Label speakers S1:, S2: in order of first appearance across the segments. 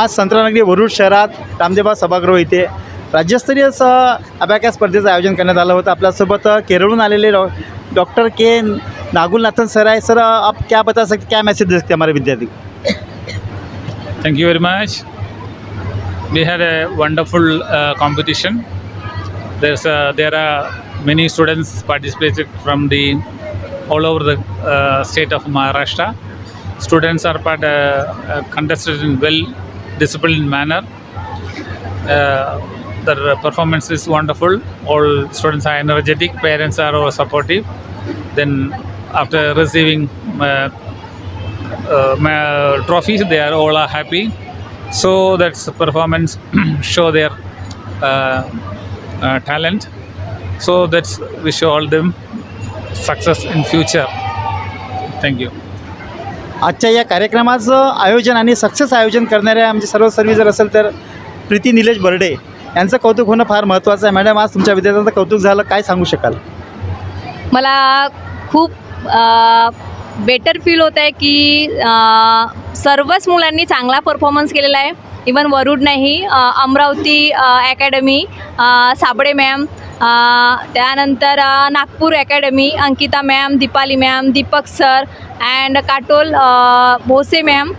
S1: आज संत्रानगरी वरुड शहरात रामदेवा सभागृह इथे राज्यस्तरीय स अभ्याक्या स्पर्धेचं आयोजन करण्यात आलं होतं. आपल्यासोबत केरळहून आलेले डॉक्टर के नागुलनाथन सर आहे सर आप क्या बता सकते क्या मेसेज दे सकते हमारे विद्यार्थी?
S2: Thank you very much we had a wonderful competition there there are many students participated from the all over the state of Maharashtra students are part contested in well disciplined manner. Uh, their performance is wonderful. All students are energetic. Parents are all supportive. Then after receiving uh, uh, trophies they are all are happy so that's performance show their uh, uh, talent so that's wish all them success in future thank you
S1: आजच्या या कार्यक्रमाचं आयोजन आणि success आयोजन करणाऱ्या आमचे सर्व सर्वी जर असेल तर प्रीती निलेश बर्डे यांचं कौतुक होणं फार महत्त्वाचं आहे. मॅडम आज तुमच्या विद्यार्थ्यांचं कौतुक झालं काय सांगू शकाल?
S3: मला खूप बेटर फील होत आहे की सर्वच मुलांनी चांगला परफॉर्मन्स केलेला आहे. इवन वरुड नाही अमरावती अकॅडमी साबडे साबळे मॅम त्यानंतर Nagpur academy Ankita ma'am Deepali ma'am Deepak sir and Katol Bhose ma'am.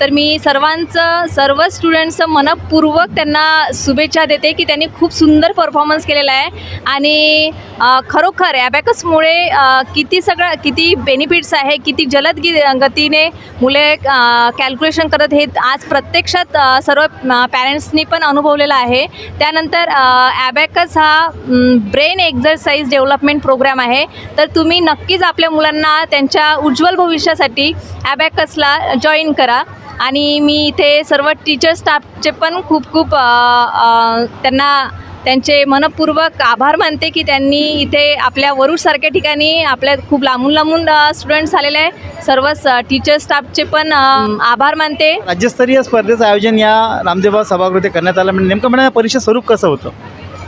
S3: तर मी सर्वांचं सर्व स्टुडंटचं मनपूर्वक त्यांना शुभेच्छा देते की त्यांनी खूप सुंदर परफॉर्मन्स केलेला आहे. आणि खरोखर ॲबॅकसमुळे किती सगळं किती बेनिफिट्स आहे किती जलद गी गतीने मुले कॅल्क्युलेशन करत हे आज प्रत्यक्षात सर्व पॅरेंट्सनी पण अनुभवलेलं आहे. त्यानंतर ॲबॅकस हा ब्रेन एक्झरसाइज डेव्हलपमेंट प्रोग्राम आहे. तर तुम्ही नक्कीच आपल्या मुलांना त्यांच्या उज्ज्वल भविष्यासाठी ॲबॅकसला जॉईन करा. आणि मी इथे सर्व टीचर स्टाफचे पण खूप खूप त्यांना त्यांचे मनपूर्वक आभार मानते की त्यांनी इथे आपल्या वरुडसारख्या ठिकाणी आपल्या खूप लांबून लांबून स्टुडंट्स आलेले आहे सर्वच टीचर स्टाफचे पण आभार मानते.
S1: राज्यस्तरीय स्पर्धेचं आयोजन या रामदेबा सभागृह करण्यात आलं. म्हणजे नेमकं म्हणा परीक्षा स्वरूप कसं होतं?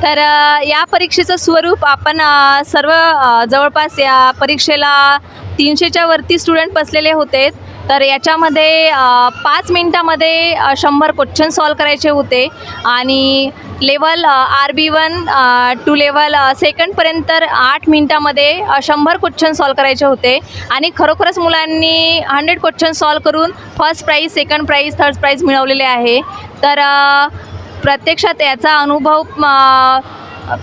S3: तर या परीक्षेचं स्वरूप आपण सर्व जवळपास या परीक्षेला तीनशेच्या वरती स्टुडंट बसलेले होते. तर याच्यामध्ये पाच मिनटामध्ये शंभर क्वेश्चन सॉल्व करायचे होते. आणि level R B one two level सेकंडपर्यंत आठ मिनटामध्ये शंभर क्वेश्चन सॉल्व करायचे होते. आणि खरोखरच मुलांनी हंड्रेड क्वेश्चन सॉल्व करून first prize second prize third prize मिळवलेले आहे. तर प्रत्यक्षात याचा अनुभव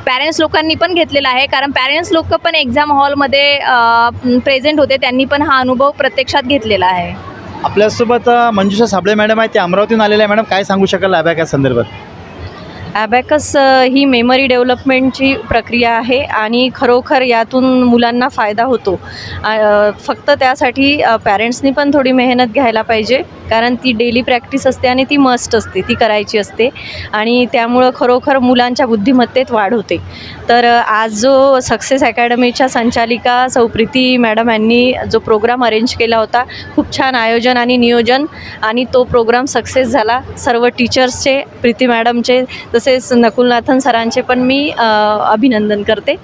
S3: पॅरेंट्स लोकांनी पण घेतलेला आहे. कारण पॅरेंट्स लोक पण एक्झाम हॉलमध्ये प्रेझेंट होते. त्यांनी पण हा अनुभव प्रत्यक्षात घेतलेला आहे.
S1: आपल्यासोबत मंजुषा साबळे मॅडम आहे ते अमरावतीहून आलेल्या आहे मॅडम काय सांगू शकाल अबॅकॅस संदर्भात?
S4: ॲबॅकस ही मेमरी डेव्हलपमेंटची प्रक्रिया आहे आणि खरोखर यातून मुलांना फायदा होतो. फक्त त्यासाठी पॅरेंट्सनी पण थोडी मेहनत घ्यायला पाहिजे. कारण ती डेली प्रॅक्टिस असते आणि ती मस्ट असते ती करायची असते. आणि त्यामुळं खरोखर मुलांच्या बुद्धिमत्तेत वाढ होते. तर आज जो सक्सेस अकॅडमीच्या संचालिका सौप्रीती मॅडम यांनी जो प्रोग्राम अरेंज केला होता खूप छान आयोजन आणि नियोजन आणि तो प्रोग्राम सक्सेस झाला. सर्व टीचर्सचे प्रीती मॅडमचे तसेच नकुलनाथन सरांचे पण मी अभिनंदन करते.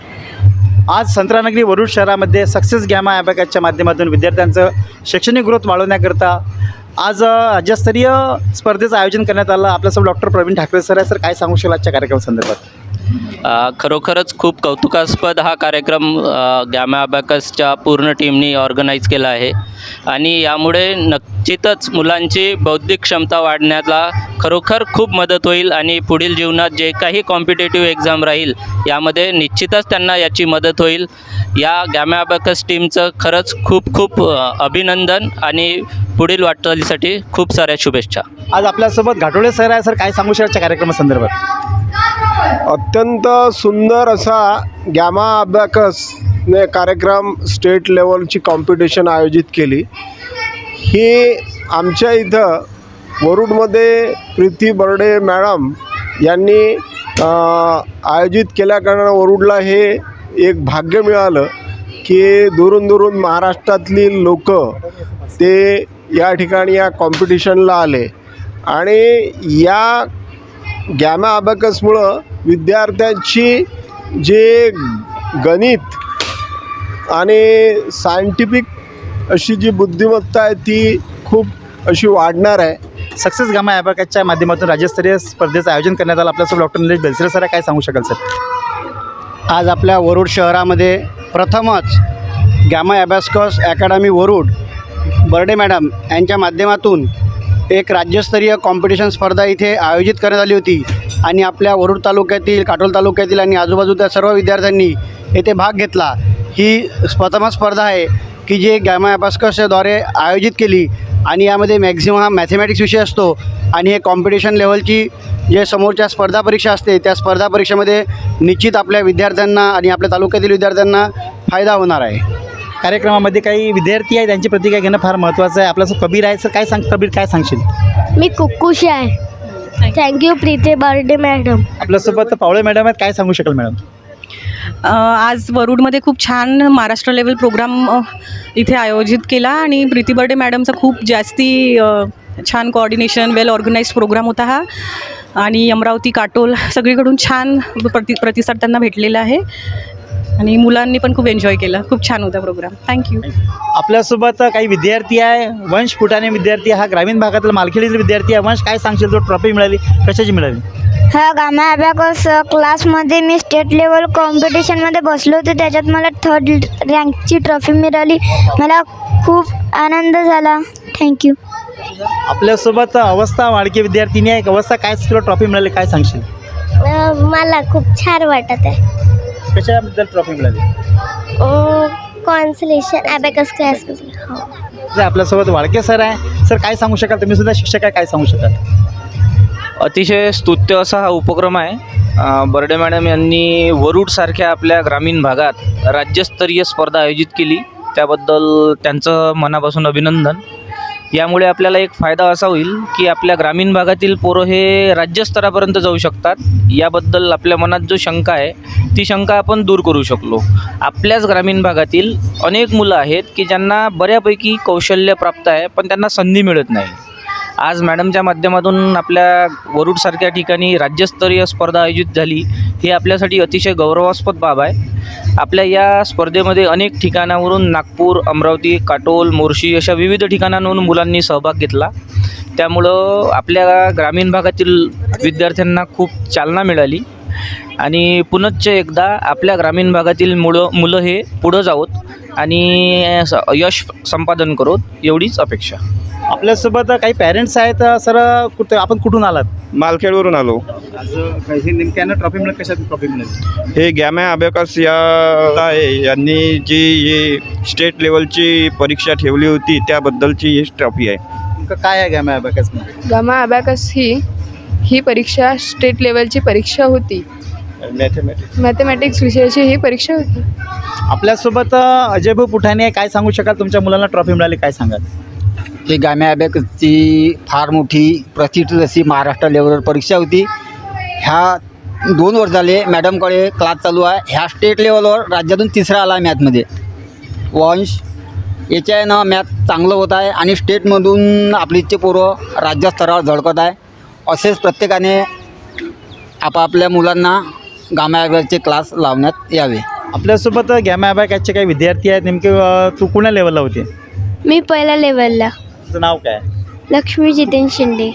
S1: आज संत्रानगरी वरुड शहरामध्ये सक्सेस गॅमा ॲबॅकॅच्या माध्यमातून विद्यार्थ्यांचं शैक्षणिक ग्रोथ वाढवण्याकरता आज राज्यस्तरीय स्पर्धेचं आयोजन करण्यात आलं. आपल्यासोबत डॉक्टर प्रवीण ठाकरे सर आहे सर काय सांगू शकाल आजच्या कार्यक्रमासंदर्भात?
S5: खरोखरच खूप कौतुकास्पद हा कार्यक्रम गॅमा अबॅकसच्या पूर्ण टीमनी ऑर्गनाईज केला आहे. आणि यामुळे नक्कीतच मुलांची बौद्धिक क्षमता वाढण्याला खरोखर खूप मदत होईल आणि पुढील जीवनात जे काही कॉम्पिटेटिव्ह एक्झाम राहील यामध्ये निश्चितच त्यांना याची मदत होईल. या गॅमा अबॅकस टीमचं खरंच खूप खूप अभिनंदन आणि पुढील वाटचालीसाठी खूप साऱ्या शुभेच्छा.
S1: आज आपल्यासोबत घाटोळे सर आहे सर काय सांगू शकता कार्यक्रमासंदर्भात?
S6: अत्यंत सुंदर असा गॅमा अबॅकसने कार्यक्रम स्टेट लेवलची कॉम्पिटिशन आयोजित केली. ही आमच्या इथं वरुडमध्ये प्रीती बर्डे मॅडम यांनी आयोजित केल्याकारणानं वरुडला हे एक भाग्य मिळालं की दुरून दुरून महाराष्ट्रातली लोक ते या ठिकाणी या कॉम्पिटिशनला आले. आणि या गॅमा अबॅकसमुळं विद्यार्थ्यांची जे गणित आणि सायंटिफिक अशी जी बुद्धिमत्ता आहे ती खूप अशी वाढणार आहे.
S1: सक्सेस गामा ॲबॅकसच्या माध्यमातून राज्यस्तरीय स्पर्धेचं आयोजन करण्यात आलं. आपल्यासोबत डॉक्टर निलेश बेलसरे सर काय सांगू शकाल सर
S7: आज आपल्या वरुड शहरामध्ये प्रथमच Gama abacus academy Warud Barde madam यांच्या माध्यमातून एक राज्यस्तरीय कॉम्पिटिशन स्पर्धा इथे आयोजित करण्यात आली होती. आणि आपल्या वरुड तालुक्यातील काटोल तालुक्यातील आणि आजूबाजूच्या सर्व विद्यार्थ्यांनी येथे भाग घेतला. ही प्रथम स्पर्धा आहे की जी गॅमा ॲबॅस्कसद्वारे आयोजित केली. आणि यामध्ये मॅक्झिमम हा मॅथेमॅटिक्स विषय असतो. आणि हे कॉम्पिटिशन लेवलची जे समोरच्या स्पर्धा परीक्षा असते त्या स्पर्धा परीक्षेमध्ये निश्चित आपल्या विद्यार्थ्यांना आणि आपल्या तालुक्यातील विद्यार्थ्यांना फायदा होणार आहे.
S1: कार्यक्रमामध्ये काही विद्यार्थी आहे त्यांची प्रतिक्रिया घेणं फार महत्त्वाचं आहे. आपलं कबीर आहे सर काय सांग कबीर काय सांगशील?
S8: मी कुक्कुश आहे. थँक्यू प्रीती बर्डे मॅडम
S1: आपल्यासोबत पावळे मॅडम आहेत काय सांगू शकाल मॅडम
S9: आज वरुडमध्ये खूप छान महाराष्ट्र लेवल प्रोग्राम इथे आयोजित केला आणि प्रीती बर्डे मॅडमचा खूप जास्ती छान कोऑर्डिनेशन वेल ऑर्गनाईज प्रोग्राम होता हा. आणि अमरावती काटोल सगळीकडून छान प्रति प्रतिसाद त्यांना भेटलेला आहे. आणि मुलांनी पण खूप एन्जॉय केलं. खूप छान होता प्रोग्राम थँक्यू
S1: आपल्यासोबत काही विद्यार्थी आहे. वंश फुटाणे विद्यार्थी हा ग्रामीण भागातील मालखेडीतील विद्यार्थी आहे. वंश काय सांगशील? जो ट्रॉफी मिळाली. कशाची मिळाली?
S8: हा गामा अबॅकस क्लासमध्ये मी स्टेट लेवल कॉम्पिटिशनमध्ये बसलो होते. त्याच्यात मला थर्ड रँकची ट्रॉफी मिळाली. मला खूप आनंद झाला. थँक्यू
S1: आपल्यासोबत अवस्था वाडके विद्यार्थिनी आहे अवस्था काय तुला ट्रॉफी मिळाली काय सांगशील?
S8: मला खूप छान वाटत आहे.
S1: कशाबद्दल ट्रॉफी मिळाली?
S8: कॉन्सलेशन अबॅकस क्लासमध्ये हो.
S1: जे आपल्यासोबत वाडके सर आहे सर काय सांगू शकाल? तुम्ही सुद्धा शिक्षक आहे काय सांगू शकाल?
S10: अतिशय स्तुत्य असा हा उपक्रम आहे. अ, बर्डे मॅडम यांनी वरुडसारख्या आपल्या ग्रामीण भागात राज्यस्तरीय स्पर्धा आयोजित केली. त्याबद्दल त्यांचं मनापासून अभिनंदन. यामुळे आपल्याला एक फायदा असा होईल की आपल्या ग्रामीण भागातील पोरं हे राज्यस्तरापर्यंत जाऊ शकतात. याबद्दल आपल्या मनात जो शंका आहे ती शंका आपण दूर करू शकलो. आपल्याच ग्रामीण भागातील अनेक मुलं आहेत की ज्यांना बऱ्यापैकी कौशल्य प्राप्त आहे पण त्यांना संधी मिळत नाही. आज मॅडमच्या माध्यमातून आपल्या वरुडसारख्या ठिकाणी राज्यस्तरीय स्पर्धा आयोजित झाली. ही आपल्यासाठी अतिशय गौरवास्पद बाब आहे. आपल्या या स्पर्धेमध्ये अनेक ठिकाणावरून नागपूर अमरावती काटोल मोर्शी अशा विविध ठिकाणांवरून मुलांनी सहभाग घेतला. त्यामुळं आपल्या ग्रामीण भागातील विद्यार्थ्यांना खूप चालना मिळाली. आणि पुनश्च एकदा आपल्या ग्रामीण भागातील मुलं मुलं हे पुढं जावोत आणि स- यश संपादन करोत एवढीच अपेक्षा.
S1: आपल्यासोबत काही पॅरेंट्स आहेत सर कुठे आपण कुठून आलात?
S6: मालखेडवरून आलो.
S1: आज काही नेमक्यानं ट्रॉफी मिळत कशात ट्रॉफी मिळाली?
S6: हे गॅमा अबॅकस या आहे. यांनी जी ही स्टेट लेवलची परीक्षा ठेवली होती त्याबद्दलची ही ट्रॉफी आहे.
S1: काय आहे गॅमा अबॅकसमध्ये
S11: गामा अबॅकस ही ही परीक्षा स्टेट लेवलची परीक्षा होती.
S6: मॅथमॅटिक्स
S11: मॅथमॅटिक्स विषयाची ही परीक्षा होती.
S1: आपल्यासोबत अजयभाऊ पुठाणे आहे. काय सांगू शकाल? तुमच्या मुलांना ट्रॉफी मिळाली काय सांगाल?
S7: ही गाम्या अबॅकसची फार मोठी प्रसिद्ध अशी महाराष्ट्र लेवलवर परीक्षा होती. ह्या दोन वर्ष झाले मॅडमकडे क्लास चालू आहे. ह्या स्टेट लेवलवर राज्यातून तिसरा आला आहे मॅथमध्ये. वंश याच्यानं मॅथ चांगलं होत आहे आणि स्टेटमधून आपलीचे पोरं राज्यस्तरावर झळकत आहे. असेच प्रत्येकाने आपापल्या मुलांना गाम्या अबॅकचे क्लास लावण्यात यावे.
S1: आपल्यासोबत गॅमा अबॅकॅचचे काही विद्यार्थी आहेत? नेमके अ, तू कुण्या लेवलला होते?
S8: मी पहिल्या लेवलला
S1: तुझं नाव काय?
S8: लक्ष्मी जितेन शिंदे.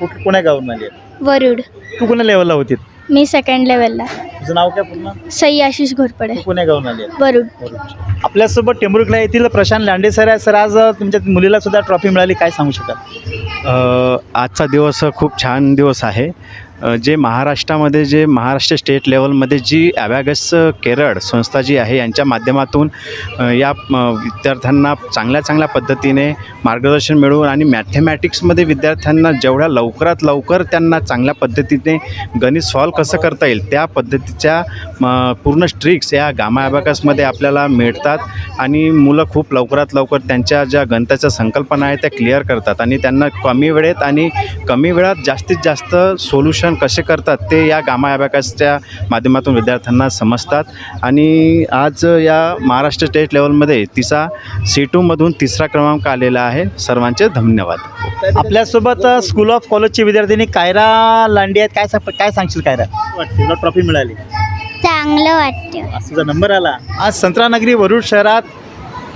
S1: कुठ कुण्या गावून आली आहे?
S8: वरुड.
S1: तू कुण्या लेवलला होती?
S8: मी सेकंड लेवलला
S1: तुझं नाव काय पूर्ण?
S8: सई आशिष घोरपडे.
S1: तू कुण्या गावून आली आहे?
S8: वरुड
S1: आपल्यासोबत टेंभुर्गला येथील प्रशांत लांडे सर आहे सर आज तुमच्या मुलीला सुद्धा ट्रॉफी मिळाली. काय सांगू शकाल?
S12: अ, आजचा दिवस खूप छान दिवस आहे. जे महाराष्ट्रामध्ये जे महाराष्ट्र स्टेट लेवलमध्ये जी ॲबॅगस केरळ संस्था जी आहे यांच्या माध्यमातून या विद्यार्थ्यांना चांगल्या चांगल्या पद्धतीने मार्गदर्शन मिळवून आणि मॅथेमॅटिक्समध्ये विद्यार्थ्यांना जेवढ्या लवकरात लवकर त्यांना चांगल्या पद्धतीने गणित सॉल्व कसं करता येईल त्या पद्धतीच्या म, पूर्ण स्ट्रिक्स या गामा ॲबॅकसमध्ये आपल्याला मिळतात आणि मुलं खूप लवकरात लवकर त्यांच्या ज्या गणिताच्या संकल्पना आहेत त्या क्लिअर करतात आणि त्यांना कमी वेळेत आणि कमी वेळात जास्तीत जास्त सोल्युशन कसे करतात ते या गामा ॲबॅकसच्या माध्यमातून विद्यार्थ्यांना समजतात. आणि आज या महाराष्ट्र स्टेट लेवलमध्ये तिचा सी टूमधून तिसरा क्रमांक आलेला आहे. सर्वांचे धन्यवाद. आपल्यासोबत स्कूल ऑफ कॉलेजची विद्यार्थिनी कायरा लांडी आहेत. काय सांग काय सांगशील कायरा? तुला ट्रॉफी मिळाली.
S8: चांगलं वाटतं.
S12: आज तुझा नंबर आला. आज संत्रानगरी वरुड शहरात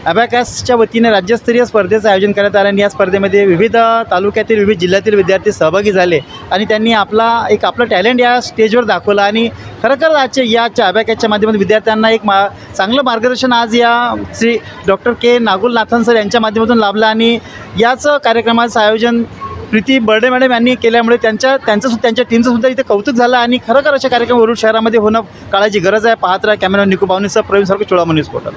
S12: अबॅकॅसच्या वतीने राज्यस्तरीय स्पर्धेचं आयोजन करण्यात आलं आणि या स्पर्धेमध्ये विविध तालुक्यातील विविध जिल्ह्यातील विद्यार्थी सहभागी झाले आणि त्यांनी आपला एक आपलं टॅलेंट या स्टेजवर दाखवलं आणि खरंखर आजच्या याच्या अबॅकॅसच्या माध्यमातून विद्यार्थ्यांना एक मा चांगलं मार्गदर्शन आज या Shri doctor K Nagulnathan sir यांच्या माध्यमातून लाभलं आणि याच कार्यक्रमाचं आयोजन प्रीती बर्डे मॅडम यांनी केल्यामुळे त्यांच्या त्यांचं त्यांच्या टीमचं सुद्धा इथे कौतुक झालं आणि खरोखर अशा कार्यक्रम वरुड शहरामध्ये होणं काळाची गरज आहे. पाहत राहा. कॅमेरा निकू पाहुणेसह प्रवीण सारखं चोळामणी पोर्टल.